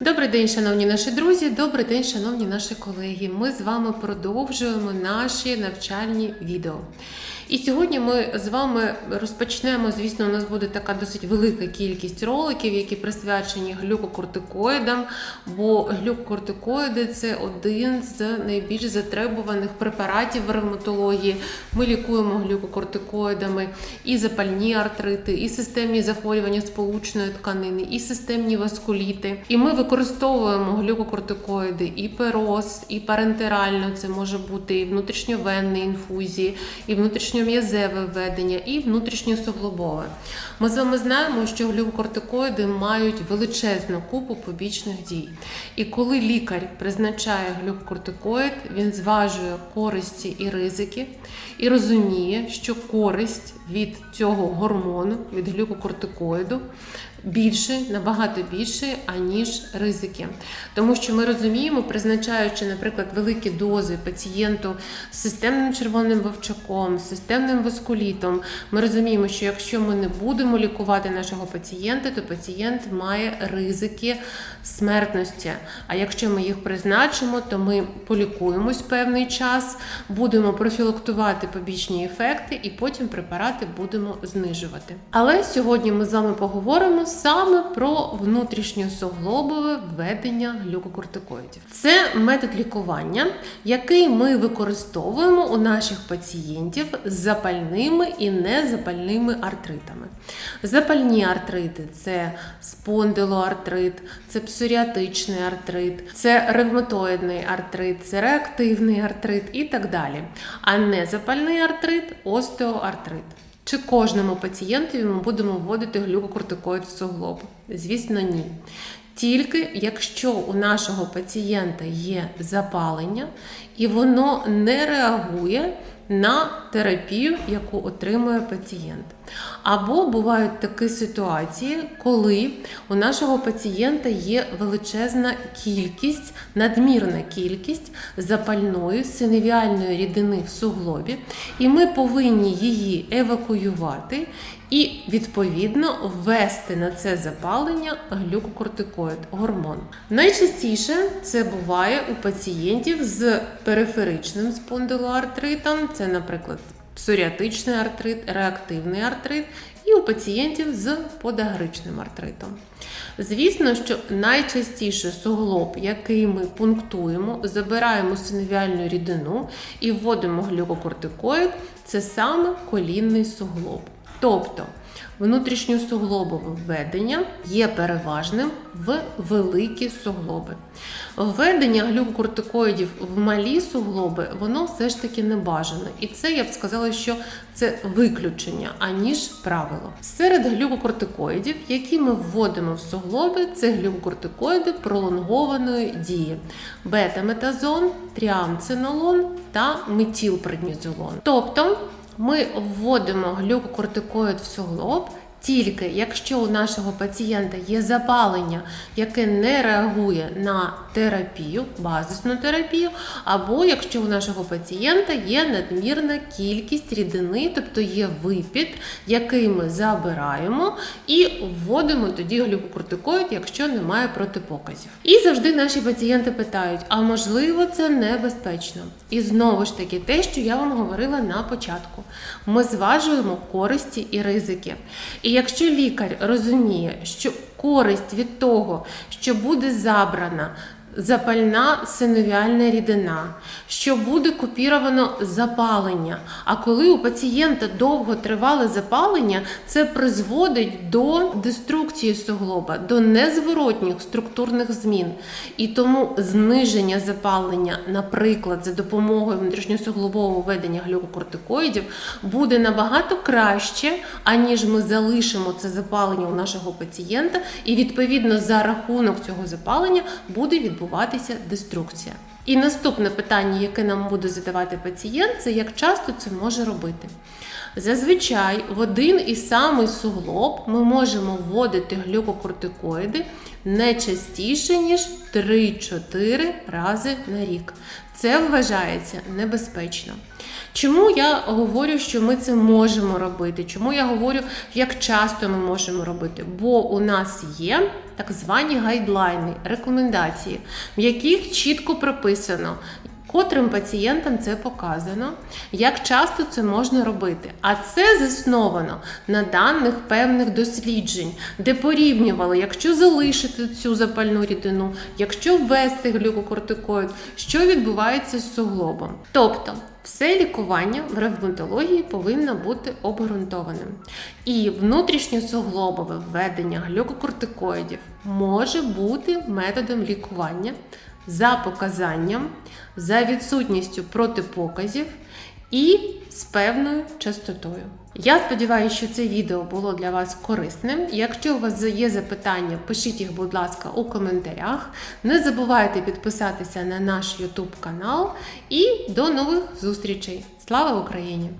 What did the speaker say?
Добрий день, шановні наші друзі, добрий день, шановні наші колеги. Ми з вами продовжуємо наші навчальні відео. І сьогодні ми з вами розпочнемо. Звісно, у нас буде така досить велика кількість роликів, які присвячені глюкокортикоїдам, бо глюкокортикоїди це один з найбільш затребуваних препаратів в ревматології. Ми лікуємо глюкокортикоїдами і запальні артрити, і системні захворювання сполучної тканини, і системні васкуліти. І ми використовуємо глюкокортикоїди і пероз, і парентерально. Це може бути і внутрішньовенні інфузії, і внутрішньом'язеве введення, і внутрішньосуглобове. Ми з вами знаємо, що глюкокортикоїди мають величезну купу побічних дій. І коли лікар призначає глюкокортикоїд, він зважує користі і ризики і розуміє, що користь від цього гормону, від глюкокортикоїду, більше, набагато більше, аніж ризики. Тому що ми розуміємо, призначаючи, наприклад, великі дози пацієнту з системним червоним вовчаком, з системним воскулітом, ми розуміємо, що якщо ми не будемо лікувати нашого пацієнта, то пацієнт має ризики смертності. А якщо ми їх призначимо, то ми полікуємось певний час, будемо профілактувати побічні ефекти і потім препарати будемо знижувати. Але сьогодні ми з вами поговоримо саме про внутрішньосуглобове введення глюкокортикоїдів. Це метод лікування, який ми використовуємо у наших пацієнтів з запальними і незапальними артритами. Запальні артрити це спондилоартрит, це псоріатичний артрит, це ревматоїдний артрит, це реактивний артрит і так далі. А незапальний артрит остеоартрит. Чи кожному пацієнтові ми будемо вводити глюкокортикоїд в суглоб? Звісно, ні. Тільки якщо у нашого пацієнта є запалення і воно не реагує на терапію, яку отримує пацієнт. Або бувають такі ситуації, коли у нашого пацієнта є величезна кількість, надмірна кількість запальної синовіальної рідини в суглобі, і ми повинні її евакуювати і відповідно ввести на це запалення глюкокортикоїд гормон. Найчастіше це буває у пацієнтів з периферичним спондилоартритом, це, наприклад, псоріатичний артрит, реактивний артрит, і у пацієнтів з подагричним артритом. Звісно, що найчастіше суглоб, який ми пунктуємо, забираємо синовіальну рідину і вводимо глюкокортикоїд, це саме колінний суглоб. Тобто внутрішньосуглобове введення є переважним в великі суглоби. Введення глюкокортикоїдів в малі суглоби, воно все ж таки не бажане. І це я б сказала, що це виключення, аніж правило. Серед глюкокортикоїдів, які ми вводимо в суглоби, це глюкокортикоїди пролонгованої дії: бета-метазон, тріамцинолон та метілпреднізолон. Тобто ми вводимо глюкокортикоїд в суглоб тільки якщо у нашого пацієнта є запалення, яке не реагує на терапію, базисну терапію, або якщо у нашого пацієнта є надмірна кількість рідини, тобто є випід, який ми забираємо, і вводимо тоді глюкокортикоїд, якщо немає протипоказів. І завжди наші пацієнти питають: а можливо, це небезпечно? І знову ж таки, те, що я вам говорила на початку, ми зважуємо користі і ризики. І якщо лікар розуміє, що користь від того, що буде забрана запальна синовіальна рідина, що буде купіровано запалення. А коли у пацієнта довго тривале запалення, це призводить до деструкції суглоба, до незворотніх структурних змін. І тому зниження запалення, наприклад, за допомогою внутрішньосуглобового введення глюкокортикоїдів, буде набагато краще, аніж ми залишимо це запалення у нашого пацієнта, і відповідно за рахунок цього запалення буде відбуватися відбуватися деструкція. І наступне питання, яке нам буде задавати пацієнт, це як часто це може робити. Зазвичай в один і самий суглоб ми можемо вводити глюкокортикоїди не частіше, ніж 3-4 рази на рік. Це вважається небезпечно. Чому я говорю, що ми це можемо робити? Чому я говорю, як часто ми можемо робити? Бо у нас є так звані гайдлайни, рекомендації, в яких чітко прописано. Котрим пацієнтам це показано, як часто це можна робити. А це засновано на даних певних досліджень, де порівнювали, якщо залишити цю запальну рідину, якщо ввести глюкокортикоїд, що відбувається з суглобом. Тобто, все лікування в ревматології повинно бути обґрунтованим. І внутрішньосуглобове введення глюкокортикоїдів може бути методом лікування за показанням, за відсутністю протипоказів і з певною частотою. Я сподіваюся, що це відео було для вас корисним. Якщо у вас є запитання, пишіть їх, будь ласка, у коментарях. Не забувайте підписатися на наш YouTube канал і до нових зустрічей. Слава Україні!